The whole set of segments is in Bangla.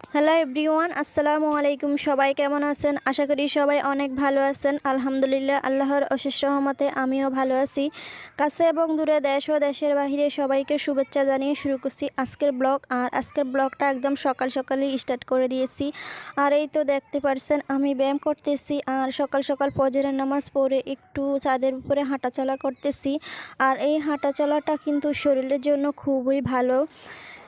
হ্যালো এভরিওয়ান, আসসালামু আলাইকুম। সবাই কেমন আছেন? আশা করি সবাই অনেক ভালো আছেন। আলহামদুলিল্লাহ, আল্লাহর অশেষ রহমতে আমিও ভালো আছি। কাছে এবং দূরে দেশ ও দেশের বাহিরে সবাইকে শুভেচ্ছা জানিয়ে শুরু করছি আজকের ব্লগ। আর আজকের ব্লগটা একদম সকাল সকালই স্টার্ট করে দিয়েছি। আর এই তো দেখতে পারছেন, আমি ব্যায়াম করতেছি। আর সকাল সকাল ফজরের নামাজ পড়ে একটু চাঁদের উপরে হাঁটাচলা করতেছি। আর এই হাঁটাচলাটা কিন্তু শরীরের জন্য খুবই ভালো।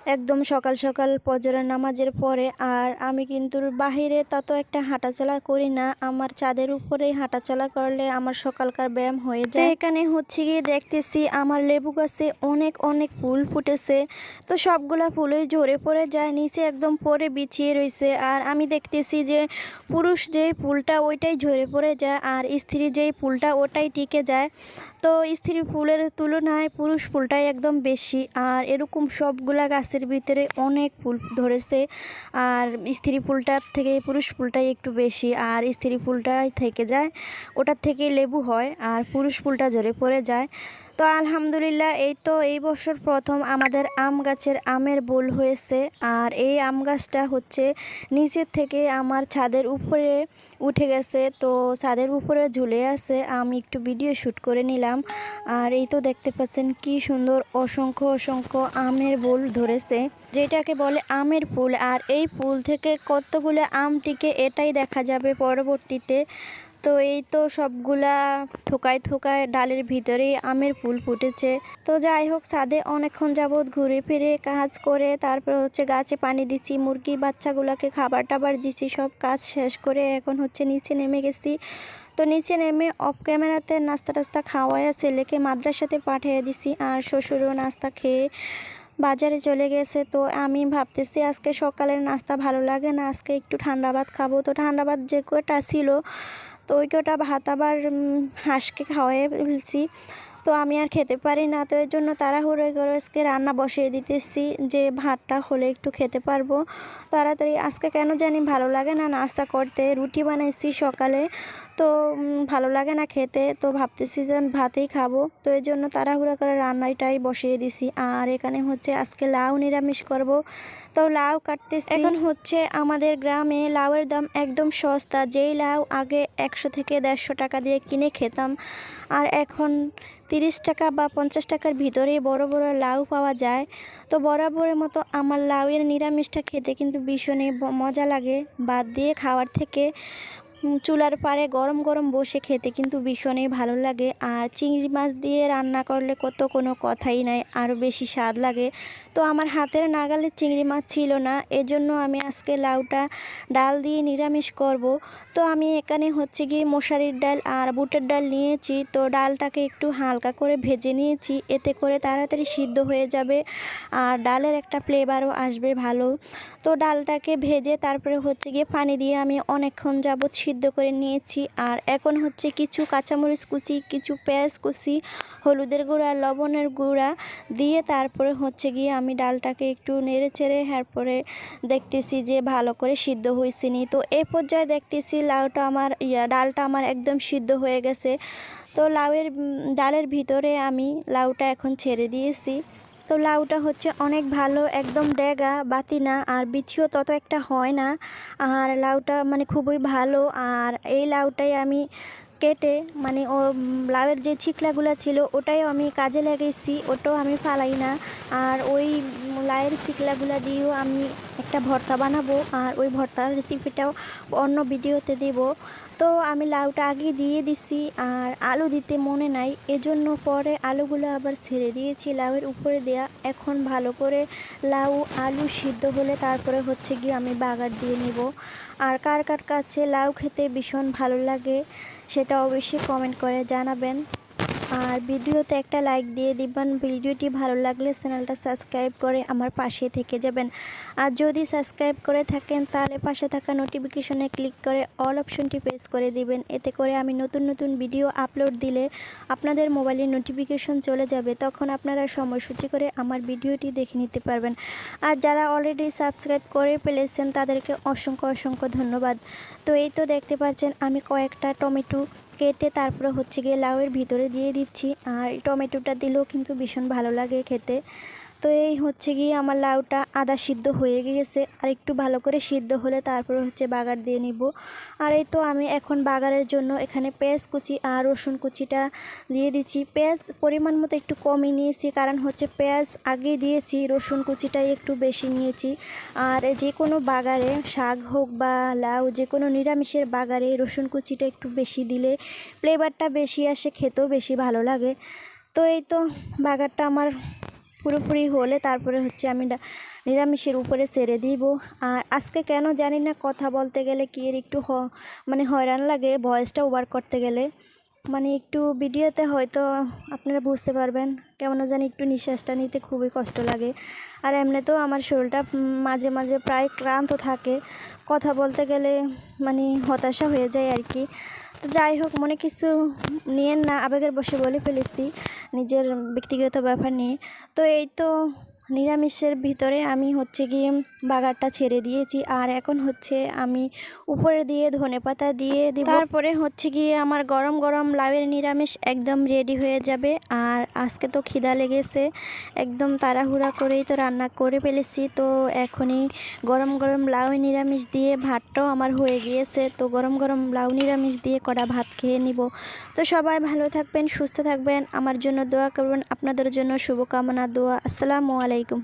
একদম সকাল সকাল ফজরের নামাজের পরে আর আমি কিন্তু বাহিরে তত একটা হাঁটাচলা করি না। আমার চাঁদের উপরেই হাঁটাচলা করলে আমার সকালকার ব্যায়াম হয়ে যায়। এখানে হচ্ছে গিয়ে দেখতেছি আমার লেবু গাছে অনেক অনেক ফুল ফুটেছে। তো সবগুলা ফুলই ঝরে পড়ে যায় নিচে একদম পরে বিছিয়ে রয়েছে আর আমি দেখতেছি যে পুরুষ যেই ফুলটা ওইটাই ঝরে পড়ে যায় আর স্ত্রী যেই ফুলটা ওটাই টিকে যায়। তো স্ত্রী ফুলের তুলনায় পুরুষ ফুলটাই একদম বেশি আর এরকম সবগুলা গাছের ভিতরে অনেক ফুল ধরেছে। আর স্ত্রী ফুলটার থেকে পুরুষ ফুলটাই একটু বেশি, আর স্ত্রী ফুলটাই থেকে যায়, ওটার থেকে লেবু হয়, আর পুরুষ ফুলটা ঝরে পড়ে যায়। তো আলহামদুলিল্লাহ, এই তো এই বছর প্রথম আমাদের আম গাছের আমের বোল হয়েছে। আর এই আম গাছটা হচ্ছে নিচের থেকে আমার ছাদের উপরে উঠে গেছে। তো ছাদের উপরে ঝুলে আছে, আমি একটু ভিডিও শ্যুট করে নিলাম। আর এই তো দেখতে পাচ্ছেন কি সুন্দর, অসংখ্য অসংখ্য আমের বোল ধরেছে। যেটাকে বলে আমের ফুল। আর এই ফুল থেকে কতগুলো আমটিকে এটাই দেখা যাবে পরবর্তীতে। তো এই তো সবগুলা থোকায় থোকায় ডালের ভিতরেই আমের ফুল ফুটেছে। তো যাই হোক, ছাদে অনেকক্ষণ যাবৎ ঘুরে ফিরে কাজ করে তারপর হচ্ছে গাছে পানি দিচ্ছি, মুরগি বাচ্চাগুলোকে খাবার টাবার দিচ্ছি, সব কাজ শেষ করে এখন হচ্ছে নিচে নেমে গেছি। তো নিচে নেমে অফ ক্যামেরাতে নাস্তা টাস্তা খাওয়ায় ছেলেকে মাদ্রাসাতে পাঠিয়ে দিছি আর শ্বশুরও নাস্তা খেয়ে বাজারে চলে গেছে। তো আমি ভাবতেছি আজকে সকালের নাস্তা ভালো লাগে না, আজকে একটু ঠান্ডা ভাত খাব। তো ঠান্ডা ভাত যে কটা ছিল তো ওই কটা ভাত আবার হাঁসকে খাওয়াই ফেলছি। তো আমি আর খেতে পারি না। তো এর জন্য তাড়াহুড়ো করে আজকে রান্না বসিয়ে দিতেছি যে ভাতটা হলে একটু খেতে পারব। তাড়াতাড়ি আজকে কেন জানি ভালো লাগে না নাস্তা করতে, রুটি বানাইছি সকালে। তো ভালো লাগে না খেতে, তো ভাবতেছি যে ভাতেই খাব। তো এর জন্য তাড়াহুড়ো করে রান্নাটাই বসিয়ে দিছি। আর এখানে হচ্ছে আজকে লাউ নিরামিষ করব। তো লাউ কাটতেছি। এখন হচ্ছে আমাদের গ্রামে লাউয়ের দাম একদম সস্তা। যেই লাউ আগে একশো থেকে দেড়শো টাকা দিয়ে কিনে খেতাম। আর এখন তিরিশ টাকা বা পঞ্চাশ টাকার ভিতরে বড় বড় লাউ পাওয়া যায়। তো বরাবরের মতো আমার লাউয়ের নিরামিষটা খেতে কিন্তু ভীষণই মজা লাগে। বাদ দিয়ে খাওয়ার থেকে চুলার পাড়ে গরম গরম বসে খেতে কিন্তু ভীষণই ভালো লাগে। আর চিংড়ি মাছ দিয়ে রান্না করলে কত কোনো কথাই নাই আরও বেশি স্বাদ লাগে। তো আমার হাতের নাগালে চিংড়ি মাছ ছিল না, এজন্য আমি আজকে লাউটা ডাল দিয়ে নিরামিষ করব। তো আমি এখানে হচ্ছে গিয়ে মশারির ডাল আর বুটের ডাল নিয়েছি। তো ডালটাকে একটু হালকা করে ভেজে নিয়েছি, এতে করে তাড়াতাড়ি সিদ্ধ হয়ে যাবে আর ডালের একটা ফ্লেভারও আসবে ভালো। তো ডালটাকে ভেজে তারপরে হচ্ছে গিয়ে পানি দিয়ে আমি অনেকক্ষণ যাবৎ সিদ্ধ করে নিয়েছি। আর এখন হচ্ছে কিছু কাঁচামরিচ কুচি, কিছু পেঁয়াজ কুচি, হলুদের গুঁড়া, লবণের গুঁড়া দিয়ে তারপরে হচ্ছে গিয়ে আমি ডালটাকে একটু নেড়ে চেড়ে তারপরে দেখতেছি যে ভালো করে সিদ্ধ হয়েছে নি। তো এ পর্যায়ে দেখতেছি লাউটা আমার, ইয়া, ডালটা আমার একদম সিদ্ধ হয়ে গেছে। তো লাউয়ের ডালের ভিতরে আমি লাউটা এখন ছেড়ে দিয়েছি। তো লাউটা হচ্ছে অনেক ভালো, একদম ডেগা, বাতি না, আর বিছিও তত একটা হয় না। আর লাউটা মানে খুবই ভালো, আর এই লাউটাই আমি কেটে মানে ও লাউয়ের যে ছিকলাগুলো ছিল ওটাই আমি কাজে লাগিয়েছি ওটাও আমি ফালাই না। আর ওই উম, লাউয়ের ছিকলাগুলো দিয়েও আমি একটা ভর্তা বানাবো আর ওই ভর্তার রেসিপিটাও অন্য ভিডিওতে দেব। তো আমি লাউটা আগে দিয়ে দিছি আর আলু দিতে মনে নাই এজন্য পরে আলুগুলো আবার ছেড়ে দিয়েছি লাউয়ের উপরে দেয়া। এখন ভালো করে লাউ আলু সিদ্ধ হলে তারপরে হচ্ছে গিয়ে আমি বাগার দিয়ে নেব। আর কার কার কাছে লাউ খেতে ভীষণ ভালো লাগে সেটা অবশ্যই কমেন্ট করে জানাবেন। আর ভিডিওতে একটা লাইক দিয়ে দিবেন। ভিডিওটি ভালো লাগলে চ্যানেলটা সাবস্ক্রাইব করে আমার পাশে থেকে যাবেন। আর যদি সাবস্ক্রাইব করে থাকেন, তাহলে পাশে থাকা নোটিফিকেশনে ক্লিক করে অল অপশনটি প্রেস করে দিবেন। এতে করে আমি নতুন নতুন ভিডিও আপলোড দিলে আপনাদের মোবাইলে নোটিফিকেশন চলে যাবে। তখন আপনারা সময়সূচি করে আমার ভিডিওটি দেখে নিতে পারবেন। আর যারা অলরেডি সাবস্ক্রাইব করে ফেলেছেন, তাদেরকে অসংখ্য অসংখ্য ধন্যবাদ। তো এই তো দেখতে পাচ্ছেন, আমি কয়েকটা টমেটো কেটে তারপরে হচ্ছে গিয়ে লাউয়ের ভিতরে দিয়ে দিচ্ছি। আর টমেটোটা দিলেও কিন্তু ভীষণ ভালো লাগে খেতে। তো এই হচ্ছে গিয়ে আমার লাউটা আদা সিদ্ধ হয়ে গিয়েছে। আর একটু ভালো করে সিদ্ধ হলে তারপর হচ্ছে বাগার দিয়ে নিব। আর এই তো আমি এখন বাগারের জন্য এখানে পেঁয়াজ কুচি আর রসুন কুচিটা দিয়ে দিচ্ছি। পেঁয়াজ পরিমাণ মতো একটু কমই নিয়েছি, কারণ হচ্ছে পেঁয়াজ আগে দিয়েছি, রসুন কুচিটাই একটু বেশি নিয়েছি। আর যে কোনো বাগারে শাক হোক বা লাউ, যে কোনো নিরামিষের বাগারে রসুন কুচিটা একটু বেশি দিলে ফ্লেভারটা বেশি আসে, খেতেও বেশি ভালো লাগে। তো এই তো বাগারটা আমার পুরোপুরি হলে তারপরে হচ্ছে আমি নিরামিষের উপরে ছেড়ে দিব। আর আজকে কেন জানি না কথা বলতে গেলে কি এর একটু হ মানে হয়রান লাগে ভয়েসটা ওভার করতে গেলে। মানে একটু ভিডিওতে হয়তো আপনারা বুঝতে পারবেন কেমন জানি একটু নিঃশ্বাসটা নিতে খুবই কষ্ট লাগে। আর এমনিতেও আমার শরীরটা মাঝে মাঝে প্রায় ক্লান্ত থাকে। কথা বলতে গেলে মানে হতাশা হয়ে যায় আর কি। তো যাই হোক, মনে কিছু নিয়ে না, আবেগের বসে বলে ফেলেছি নিজের ব্যক্তিগত ব্যাপার নিয়ে। তো এই তো নিরামিষের ভিতরে আমি হচ্ছে গিয়ে বাগারটা ছেড়ে দিয়েছি। আর এখন হচ্ছে আমি উপরে দিয়ে ধনেপাতা দিয়ে দিব। তারপরে হচ্ছে গিয়ে আমার গরম গরম লাউয়ের নিরামিষ একদম রেডি হয়ে যাবে। আর আজকে তো খিদা লেগেছে, একদম তাড়াহুড়া করেই তো রান্না করে ফেলেছি। তো এখনই গরম গরম লাউ নিরামিষ দিয়ে ভাতটাও আমার হয়ে গিয়েছে। তো গরম গরম লাউ নিরামিষ দিয়ে কড়া ভাত খেয়ে নিব। তো সবাই ভালো থাকবেন, সুস্থ থাকবেন। আমার জন্য দোয়া করবেন আপনাদের জন্য শুভকামনা, দোয়া। আসসালামু আলাইকুম